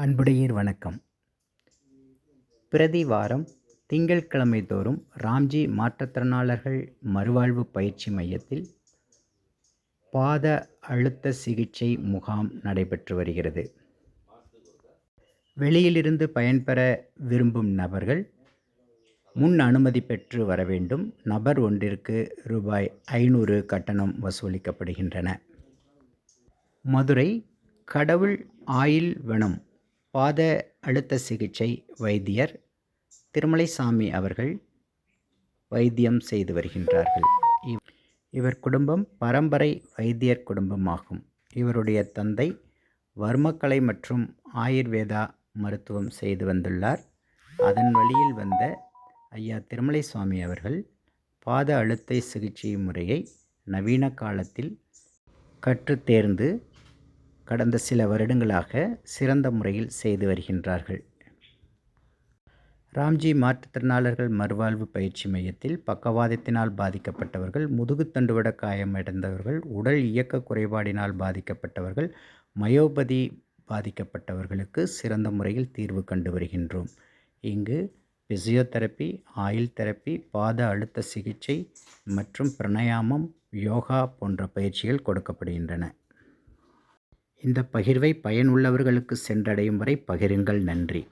அன்புடையீர் வணக்கம். பிரதி வாரம் திங்கட்கிழமை தோறும் ராம்ஜி மாற்றுத்திறனாளர்கள் மறுவாழ்வு பயிற்சி மையத்தில் பாத அழுத்த சிகிச்சை முகாம் நடைபெற்று வருகிறது. வெளியிலிருந்து பயன்பெற விரும்பும் நபர்கள் முன் அனுமதி பெற்று வர வேண்டும். நபர் ஒன்றிற்கு ரூபாய் ஐநூறு கட்டணம் வசூலிக்கப்படுகின்றன. மதுரை கடவுள் ஆயில் வனம் பாத அழுத்த சிகிச்சை வைத்தியர் திருமலைசாமி அவர்கள் வைத்தியம் செய்து வருகின்றார்கள். இவ்- இவர் குடும்பம் பரம்பரை வைத்தியர் குடும்பமாகும். இவருடைய தந்தை வர்மக்கலை மற்றும் ஆயுர்வேதா மருத்துவம் செய்து வந்துள்ளார். அதன் வழியில் வந்த ஐயா திருமலைசாமி அவர்கள் பாத அழுத்த சிகிச்சை முறையை நவீன காலத்தில் கற்றுத் தேர்ந்து கடந்த சில வருடங்களாக சிறந்த முறையில் செய்து வருகின்றார்கள். ராம்ஜி மாற்றுத்திறனாளர்கள் மறுவாழ்வு பயிற்சி மையத்தில் பக்கவாதத்தினால் பாதிக்கப்பட்டவர்கள் முதுகுத்தண்டுவட காயமடைந்தவர்கள் உடல் இயக்க குறைபாடினால் பாதிக்கப்பட்டவர்கள் மயோபதி பாதிக்கப்பட்டவர்களுக்கு சிறந்த முறையில் தீர்வு கண்டு வருகின்றோம். இங்கு பிசியோதெரப்பி ஆயில் தெரப்பி பாத அழுத்த சிகிச்சை மற்றும் பிரணயாமம் யோகா போன்ற பயிற்சிகள் கொடுக்கப்படுகின்றன. இந்த பகிர்வை பயனுள்ளவர்களுக்கு சென்றடையும் வரை பகிருங்கள். நன்றி.